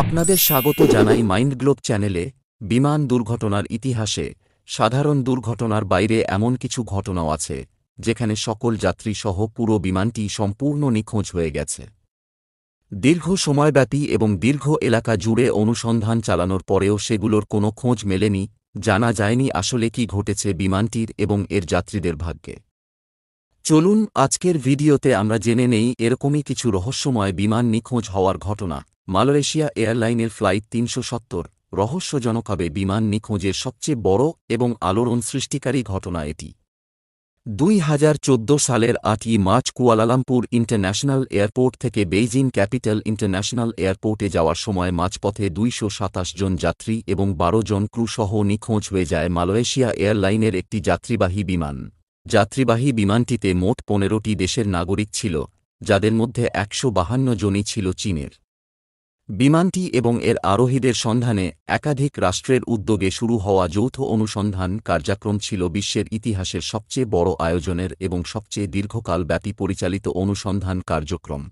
আপনাদের স্বাগত জানাই মাইন্ড গ্লোব চ্যানেলে, বিমান দুর্ঘটনার ইতিহাসে। সাধারণ দুর্ঘটনার বাইরে এমন কিছু ঘটনাও আছে, যেখানে সকল যাত্রী সহ পুরো বিমানটি সম্পূর্ণ নিখোঁজ হয়ে গেছে। দীর্ঘ সময়ব্যাপী এবং দীর্ঘ এলাকা জুড়ে অনুসন্ধান চালানোর পরেও সেগুলোর কোনো খোঁজ মেলেনি, জানা যায়নি আসলে কি ঘটেছে বিমানটির এবং এর যাত্রীদের ভাগ্যে। চলুন, আজকের ভিডিওতে আমরা জেনে নেই এরকমই কিছু রহস্যময় বিমান নিখোঁজ হওয়ার ঘটনা। মালয়েশিয়া এয়ারলাইনের ফ্লাইট তিনশো সত্তর। রহস্যজনকভাবে বিমান নিখোঁজের সবচেয়ে বড় এবং আলোড়ন সৃষ্টিকারী ঘটনা এটি। দুই হাজার চোদ্দ সালের আটই March Kuala Lumpur international airport থেকে বেইজিং ক্যাপিটাল ইন্টারন্যাশনাল এয়ারপোর্টে যাওয়ার সময় মাঝপথে দুইশো সাতাশ জন যাত্রী এবং বারো জন ক্রুসহ নিখোঁজ হয়ে যায় মালয়েশিয়া এয়ারলাইনের একটি যাত্রীবাহী বিমান। যাত্রীবাহী বিমানটিতে মোট পনেরোটি দেশের নাগরিক ছিল, যাদের মধ্যে একশো বাহান্ন জনই ছিল চীনের। বিমানটি এবং এর আরোহীদের সন্ধানে একাধিক রাষ্ট্রের উদ্যোগে শুরু হওয়া যৌথ অনুসন্ধান কার্যক্রম ছিল বিশ্বের ইতিহাসের সবচেয়ে বড় আয়োজনের এবং সবচেয়ে দীর্ঘকাল ব্যাপী পরিচালিত অনুসন্ধান কার্যক্রম।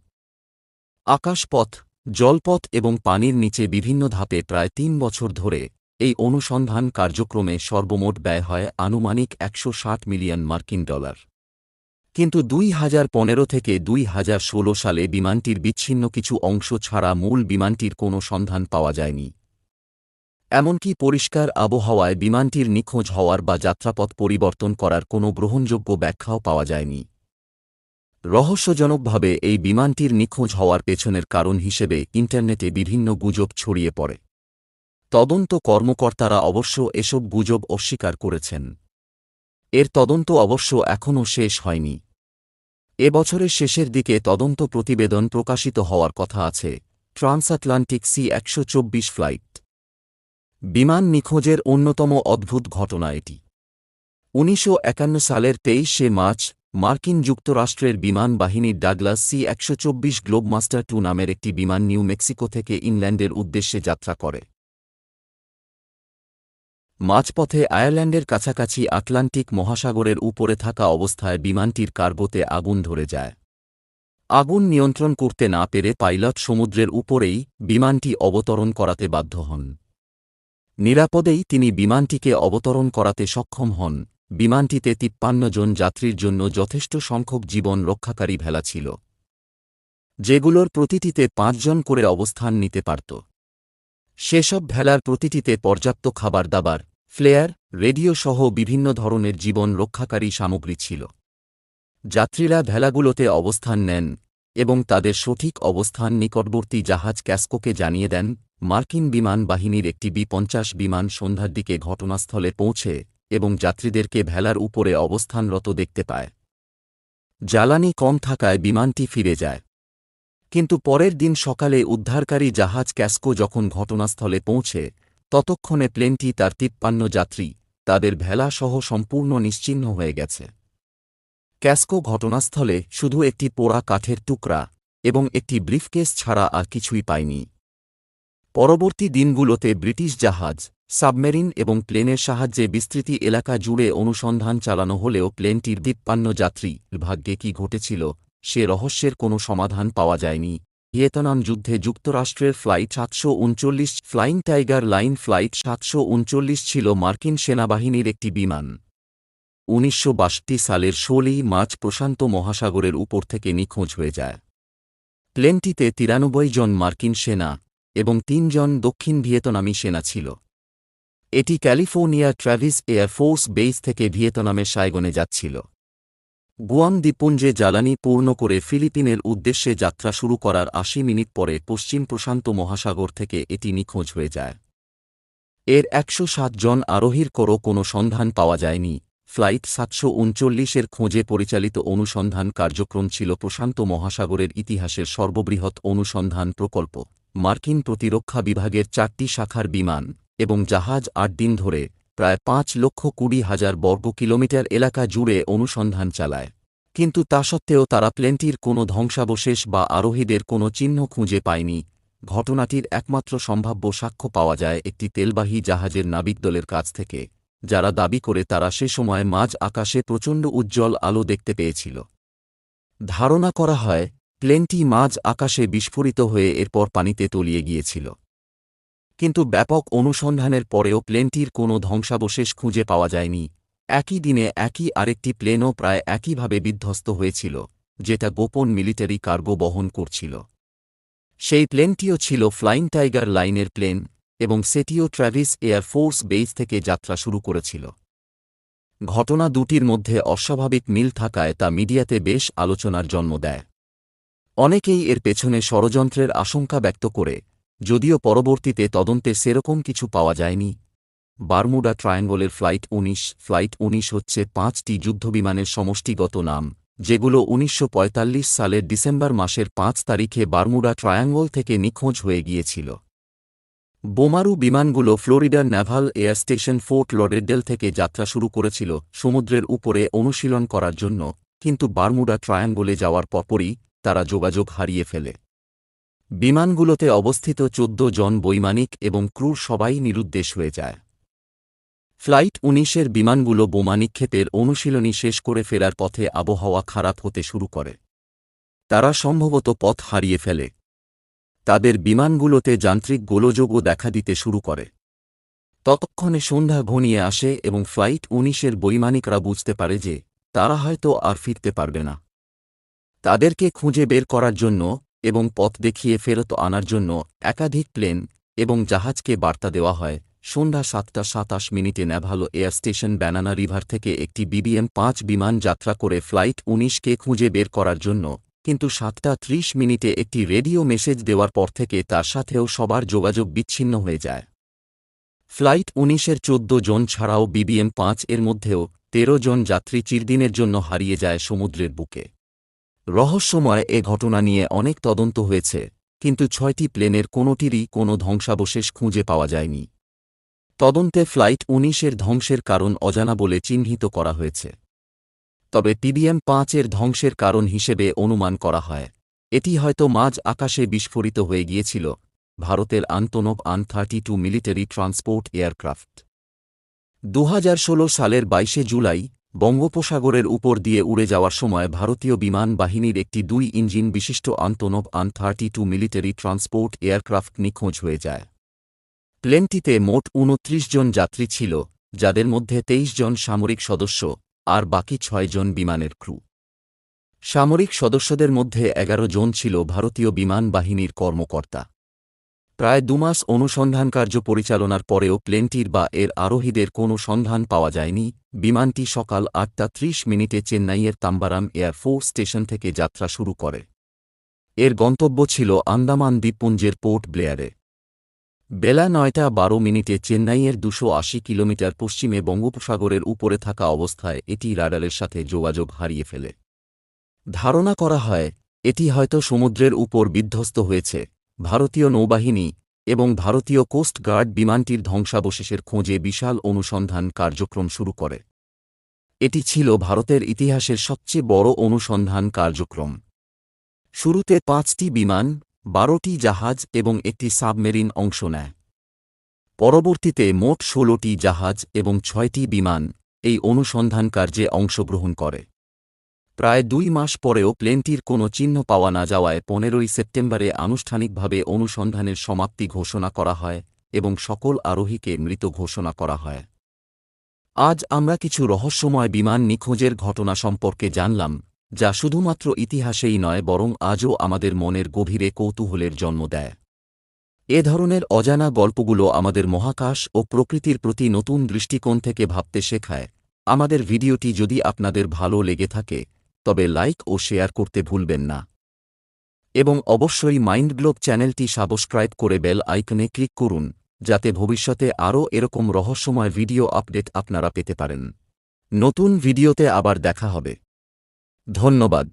আকাশপথ, জলপথ এবং পানির নিচে বিভিন্ন ধাপে প্রায় তিন বছর ধরে এই অনুসন্ধান কার্যক্রমে সর্বমোট ব্যয় হয় আনুমানিক একশো ষাট মিলিয়ন মার্কিন ডলার। কিন্তু দুই হাজার পনেরো থেকে দুই হাজার ষোলো সালে বিমানটির বিচ্ছিন্ন কিছু অংশ ছাড়া মূল বিমানটির কোনো সন্ধান পাওয়া যায়নি। এমনকি পরিষ্কার আবহাওয়ায় বিমানটির নিখোঁজ হওয়ার বা যাত্রাপথ পরিবর্তন করার কোনো গ্রহণযোগ্য ব্যাখ্যাও পাওয়া যায়নি। রহস্যজনকভাবে এই বিমানটির নিখোঁজ হওয়ার পেছনের কারণ হিসেবে ইন্টারনেটে বিভিন্ন গুজব ছড়িয়ে পড়ে। তদন্ত কর্মকর্তারা অবশ্য এসব গুজব অস্বীকার করেছেন। এর তদন্ত অবশ্য এখনও শেষ হয়নি। এ বছরের শেষের দিকে তদন্ত প্রতিবেদন প্রকাশিত হওয়ার কথা আছে ট্রান্সআটলান্টিক সি একশো চব্বিশ ফ্লাইট। বিমান নিখোঁজের অন্যতম অদ্ভুত ঘটনা এটি। উনিশশো একান্ন সালের তেইশে মার্চ, মার্কিন যুক্তরাষ্ট্রের বিমান বাহিনীর ডাগলাস সি একশো চব্বিশ গ্লোবমাস্টার টু নামের একটি বিমান নিউ মেক্সিকো থেকে ইংল্যান্ডের উদ্দেশ্যে যাত্রা করে। মাঝপথে আয়ারল্যান্ডের কাছাকাছি আটলান্টিক মহাসাগরের উপরে থাকা অবস্থায় বিমানটির কার্বোতে আগুন ধরে যায়। আগুন নিয়ন্ত্রণ করতে না পেরে পাইলট সমুদ্রের উপরেই বিমানটি অবতরণ করাতে বাধ্য হন। নিরাপদেই তিনি বিমানটিকে অবতরণ করাতে সক্ষম হন। বিমানটিতে তিপ্পান্ন জন যাত্রীর জন্য যথেষ্ট সংখ্যক জীবন রক্ষাকারী ভেলা ছিল, যেগুলোর প্রতিটিতে পাঁচজন করে অবস্থান নিতে পারত। সেসব ভেলার প্রতিটিতে পর্যাপ্ত খাবার দাবার ফ্লেয়ার, রেডিও সহ বিভিন্ন ধরনের জীবন রক্ষাকারী সামগ্রী ছিল। যাত্রীরা ভেলাগুলোতে অবস্থান নেন এবং তাদের সঠিক অবস্থান নিকটবর্তী জাহাজ ক্যাস্কোকে জানিয়ে দেন, মার্কিন বিমান বাহিনীর একটি বি পঞ্চাশ বিমান সন্ধ্যার দিকে ঘটনাস্থলে পৌঁছে এবং যাত্রীদেরকে ভেলার উপরে অবস্থানরত দেখতে পায়। জ্বালানি কম থাকায় বিমানটি ফিরে যায়। কিন্তু পরের দিন সকালে উদ্ধারকারী জাহাজ ক্যাস্কো যখন ঘটনাস্থলে পৌঁছে ততক্ষণে প্লেনটি তার তিপ্পান্ন যাত্রী, তাদের ভেলা সহ সম্পূর্ণ নিশ্চিহ্ন হয়ে গেছে। ক্যাস্কো ঘটনাস্থলে শুধু একটি পোড়া কাঠের টুকরা এবং একটি ব্রিফকেস ছাড়া আর কিছুই পায়নি। পরবর্তী দিনগুলোতে ব্রিটিশ জাহাজ, সাবমেরিন এবং প্লেনের সাহায্যে বিস্তৃতি এলাকা জুড়ে অনুসন্ধান চালানো হলেও প্লেনটির তিপ্পান্ন যাত্রী ভাগ্যে কি ঘটেছিল, সে রহস্যের কোনো সমাধান পাওয়া যায়নি। ভিয়েতনাম যুদ্ধে যুক্তরাষ্ট্রের ফ্লাইট সাতশো উনচল্লিশ, ফ্লাইং টাইগার লাইন ফ্লাইট সাতশো উনচল্লিশ ছিল মার্কিন সেনাবাহিনীর একটি বিমান। উনিশশো সালের ষোলই মার্চ প্রশান্ত মহাসাগরের উপর থেকে নিখোঁজ হয়ে যায়। প্লেনটিতে তিরানব্বই জন মার্কিন সেনা এবং তিনজন দক্ষিণ ভিয়েতনামী সেনা ছিল। এটি ক্যালিফোর্নিয়া ট্র্যাভিস এয়ারফোর্স বেস থেকে ভিয়েতনামের সাইগনে যাচ্ছিল। গুয়াম দ্বীপপুঞ্জে জ্বালানি পূর্ণ করে ফিলিপিনের উদ্দেশ্যে যাত্রা শুরু করার আশি মিনিট পরে পশ্চিম প্রশান্ত মহাসাগর থেকে এটি নিখোঁজ হয়ে যায়। এর একশো সাত জন আরোহীর করও কোনো সন্ধান পাওয়া যায়নি। ফ্লাইট সাতশো উনচল্লিশের খোঁজে পরিচালিত অনুসন্ধান কার্যক্রম ছিল প্রশান্ত মহাসাগরের ইতিহাসের সর্ববৃহৎ অনুসন্ধান প্রকল্প। মার্কিন প্রতিরক্ষা বিভাগের চারটি শাখার বিমান এবং জাহাজ আট দিন ধরে প্রায় পাঁচ লক্ষ কুড়ি হাজার বর্গ কিলোমিটার এলাকা জুড়ে অনুসন্ধান চালায়। কিন্তু তা সত্ত্বেও তারা প্লেনটির কোনো ধ্বংসাবশেষ বা আরোহীদের কোনো চিহ্ন খুঁজে পায়নি। ঘটনাটির একমাত্র সম্ভাব্য সাক্ষ্য পাওয়া যায় একটি তেলবাহী জাহাজের নাবিকদলের কাছ থেকে, যারা দাবি করে তারা সে সময় মাঝ আকাশে প্রচণ্ড উজ্জ্বল আলো দেখতে পেয়েছিল। ধারণা করা হয়, প্লেনটি মাঝ আকাশে বিস্ফোরিত হয়ে এরপর পানিতে তলিয়ে গিয়েছিল। কিন্তু ব্যাপক অনুসন্ধানের পরেও প্লেনটির কোনো ধ্বংসাবশেষ খুঁজে পাওয়া যায়নি। একই দিনে একই আরেকটি প্লেনও প্রায় একইভাবে বিধ্বস্ত হয়েছিল, যেটা গোপন মিলিটারি কার্গো বহন করছিল। সেই প্লেনটিও ছিল ফ্লাইং টাইগার লাইনের প্লেন, এবং সেটিও ট্র্যাভিস এয়ার ফোর্স বেস থেকে যাত্রা শুরু করেছিল। ঘটনা দুটির মধ্যে অস্বাভাবিক মিল থাকায় তা মিডিয়াতে বেশ আলোচনার জন্ম দেয়। অনেকেই এর পেছনে ষড়যন্ত্রের আশঙ্কা ব্যক্ত করে, যদিও পরবর্তীতে তদন্তে সেরকম কিছু পাওয়া যায়নি। বারমুডা ট্রায়াঙ্গলের ফ্লাইট ১৯ ফ্লাইট ১৯ হচ্ছে পাঁচটি যুদ্ধবিমানের সমষ্টিগত নাম, যেগুলো উনিশশো সালের ডিসেম্বর মাসের পাঁচ তারিখে বারমুডা ট্রায়াঙ্গল থেকে নিখোঁজ হয়ে গিয়েছিল। বোমারু বিমানগুলো ফ্লোরিডার naval air station Fort Lauderdale থেকে যাত্রা শুরু করেছিল সমুদ্রের উপরে অনুশীলন করার জন্য, কিন্তু বারমুডা ট্রায়াঙ্গলে যাওয়ার পরপরই তারা যোগাযোগ হারিয়ে ফেলে। বিমানগুলোতে অবস্থিত চোদ্দ জন বৈমানিক এবং ক্রুর সবাই নিরুদ্দেশ হয়ে যায়। ফ্লাইট উনিশের বিমানগুলো বোমা নিক্ষেপের অনুশীলনী শেষ করে ফেরার পথে আবহাওয়া খারাপ হতে শুরু করে। তারা সম্ভবত পথ হারিয়ে ফেলে। তাদের বিমানগুলোতে যান্ত্রিক গোলযোগও দেখা দিতে শুরু করে। ততক্ষণে সন্ধ্যা ঘনিয়ে আসে এবং ফ্লাইট উনিশের বৈমানিকরা বুঝতে পারে যে, তারা হয়তো আর ফিরতে পারবে না। তাদেরকে খুঁজে বের করার জন্য এবং পথ দেখিয়ে ফেরত আনার জন্য একাধিক প্লেন এবং জাহাজকে বার্তা দেওয়া হয়। সন্ধ্যা সাতটা সাতাশ মিনিটে naval air station Banana River থেকে একটি বিবিএম পাঁচ বিমান যাত্রা করে ফ্লাইট উনিশকে খুঁজে বের করার জন্য, কিন্তু সাতটা ত্রিশ মিনিটে একটি রেডিও মেসেজ দেওয়ার পর থেকে তার সাথেও সবার যোগাযোগ বিচ্ছিন্ন হয়ে যায়। ফ্লাইট উনিশের চোদ্দ জন ছাড়াও বিবিএম পাঁচ এর মধ্যেও তেরো জন যাত্রী চিরদিনের জন্য হারিয়ে যায় সমুদ্রের বুকে। রহস্যময় এ ঘটনা নিয়ে অনেক তদন্ত হয়েছে, কিন্তু ছয়টি প্লেনের কোনোটিরই কোনো ধ্বংসাবশেষ খুঁজে পাওয়া যায়নি। তদন্তে ফ্লাইট উনিশের ধ্বংসের কারণ অজানা বলে চিহ্নিত করা হয়েছে। তবে পিবিএম পাঁচের ধ্বংসের কারণ হিসেবে অনুমান করা হয়। এটি হয়তো মাঝ আকাশে বিস্ফোরিত হয়ে গিয়েছিল। ভারতের Antonov AN thirty two military transport aircraft. দুহাজার ষোলো সালের বাইশে জুলাই, বঙ্গোপসাগরের উপর দিয়ে উড়ে যাওয়ার সময় ভারতীয় বিমান বাহিনীর একটি দুই ইঞ্জিন বিশিষ্ট Antonov AN thirty two military transport aircraft নিখোঁজ হয়ে যায়। প্লেনটিতে মোট উনত্রিশ জন যাত্রী ছিল, যাদের মধ্যে তেইশ জন সামরিক সদস্য, আর বাকি ছয় জন বিমানের ক্রু। সামরিক সদস্যদের মধ্যে এগারো জন ছিল ভারতীয় বিমান বাহিনীর কর্মকর্তা। প্রায় দুমাস অনুসন্ধান কার্য পরিচালনার পরেও প্লেনটির বা এর আরোহীদের কোনো সন্ধান পাওয়া যায়নি। বিমানটি সকাল আটটা ত্রিশ মিনিটে চেন্নাইয়ের তাম্বারাম এয়ারফোর্স স্টেশন থেকে যাত্রা শুরু করে। এর গন্তব্য ছিল আন্দামান দ্বীপপুঞ্জের পোর্ট ব্লেয়ারে। বেলা নয়টা বারো মিনিটে চেন্নাইয়ের দুশো আশি কিলোমিটার পশ্চিমে বঙ্গোপসাগরের উপরে থাকা অবস্থায় এটি রাডারের সাথে যোগাযোগ হারিয়ে ফেলে। ধারণা করা হয়, এটি হয়তো সমুদ্রের উপর বিধ্বস্ত হয়েছে, ভারতীয় নৌবাহিনী এবং ভারতীয় কোস্ট গার্ড বিমানটির ধ্বংসাবশেষের খোঁজে বিশাল অনুসন্ধান কার্যক্রম শুরু করে। এটি ছিল ভারতের ইতিহাসের সবচেয়ে বড় অনুসন্ধান কার্যক্রম। শুরুতে পাঁচটি বিমান বারোটি জাহাজ এবং একটি সাবমেরিন অংশ নেয়। পরবর্তীতে মোট ষোলোটি জাহাজ এবং ছয়টি বিমান এই অনুসন্ধান কার্যে অংশগ্রহণ করে। প্রায় দুই মাস পরেও প্লেনটির কোনো চিহ্ন পাওয়া না যাওয়ায় পনেরোই সেপ্টেম্বরে আনুষ্ঠানিকভাবে অনুসন্ধানের সমাপ্তি ঘোষণা করা হয় এবং সকল আরোহীকে মৃত ঘোষণা করা হয়। আজ আমরা কিছু রহস্যময় বিমান নিখোঁজের ঘটনা সম্পর্কে জানলাম। যা শুধুমাত্র ইতিহাসেই নয়, বরং আজও আমাদের মনের গভীরে কৌতূহলের জন্ম দেয়। এ ধরনের অজানা গল্পগুলো আমাদের মহাকাশ ও প্রকৃতির প্রতি নতুন দৃষ্টিকোণ থেকে ভাবতে শেখায়। আমাদের ভিডিওটি যদি আপনাদের ভালো লেগে থাকে, তবে লাইক ও শেয়ার করতে ভুলবেন না। এবং অবশ্যই মাইন্ড গ্লোব চ্যানেলটি সাবস্ক্রাইব করে বেল আইকনে ক্লিক করুন, যাতে ভবিষ্যতে আরও এরকম রহস্যময় ভিডিও আপডেট আপনারা পেতে পারেন। নতুন ভিডিওতে আবার দেখা হবে। ধন্যবাদ।